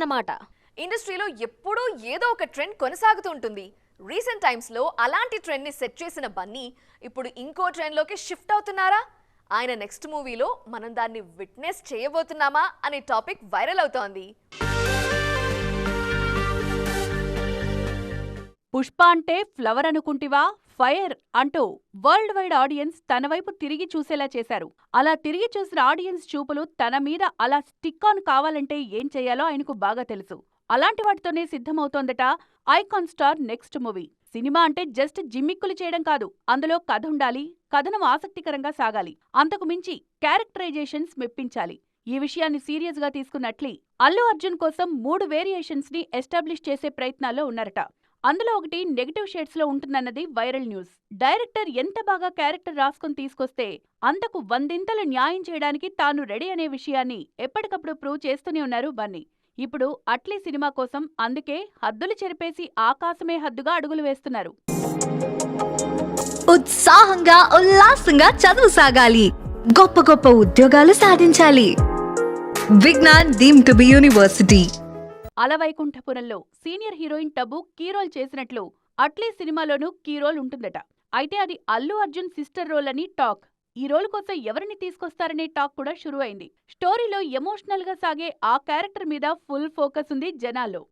అన్నమాట ఇండస్ట్రీలో ఎప్పుడూ ఏదో ఒక ట్రెండ్ కొనసాగుతూ ఉంటుంది. రీసెంట్ టైమ్స్లో అలాంటి ట్రెండ్ని సెట్ చేసిన బన్నీ ఇప్పుడు ఇంకో ట్రెండ్లోకి షిఫ్ట్ అవుతున్నారా? ఆయన నెక్స్ట్ మూవీలో మనం దాన్ని విట్నెస్ చేయబోతున్నామా అనే టాపిక్ వైరల్ అవుతోంది. పుష్ప అంటే ఫ్లవర్ అనుకుంటివా? ఫైర్ అంటూ వరల్డ్ వైడ్ ఆడియన్స్ తన వైపు తిరిగి చూసేలా చేశారు. అలా తిరిగి చూసిన ఆడియన్స్ చూపులు తన మీద అలా స్టిక్ ఆన్ కావాలంటే ఏం చేయాలో ఆయనకు బాగా తెలుసు. అలాంటి వాటితోనే సిద్ధమవుతోందట ఐకాన్ స్టార్ నెక్స్ట్ మూవీ. సినిమా అంటే జస్ట్ జిమ్మిక్కులు చేయడం కాదు అందులో కథ ఉండాలి కథనం ఆసక్తికరంగా సాగాలి అంతకు మించి క్యారెక్టరైజేషన్స్ మెప్పించాలి. ఈ విషయాన్ని సీరియస్గా అల్లు అర్జున్ కోసం మూడు వేరియేషన్స్ని ఎస్టాబ్లిష్ చేసే ప్రయత్నాల్లో ఉన్నారట. అందులో ఒకటి నెగటివ్ షేడ్స్లో ఉంటుందన్నది వైరల్ న్యూస్. డైరెక్టర్ ఎంత బాగా క్యారెక్టర్ రాసుకుని తీసుకొస్తే అంతకు వందింతలు న్యాయం చేయడానికి తాను రెడీ అనే విషయాన్ని ఎప్పటికప్పుడు ప్రూవ్ చేస్తూనే ఉన్నారు బన్నీ. ఇప్పుడు అట్లీ సినిమా కోసం అందుకే హద్దులు చెరిపేసి ఆకాశమే హద్దుగా అడుగులు వేస్తున్నారు. ఉత్సాహంగా ఉల్లాసంగా చదువు సాగాలి. గొప్ప గొప్ప ఉద్యోగాలు సాధించాలి. Vignan deem to be university. అలవైకుంఠపురంలో senior heroine Tabu key role చేసినట్లు అట్లీ సినిమాలోనూ కీ రోల్ ఉంటుందట. అయితే అది అల్లు అర్జున్ సిస్టర్ రోల్ అని టాక్. ఈ రోల్ కోసం ఎవరిని తీసుకొస్తారనే టాక్ కూడా షురు అయింది స్టోరీలో ఎమోషనల్గా సాగే ఆ క్యారెక్టర్ మీద ఫుల్ ఫోకస్ ఉంది జనాల్లో.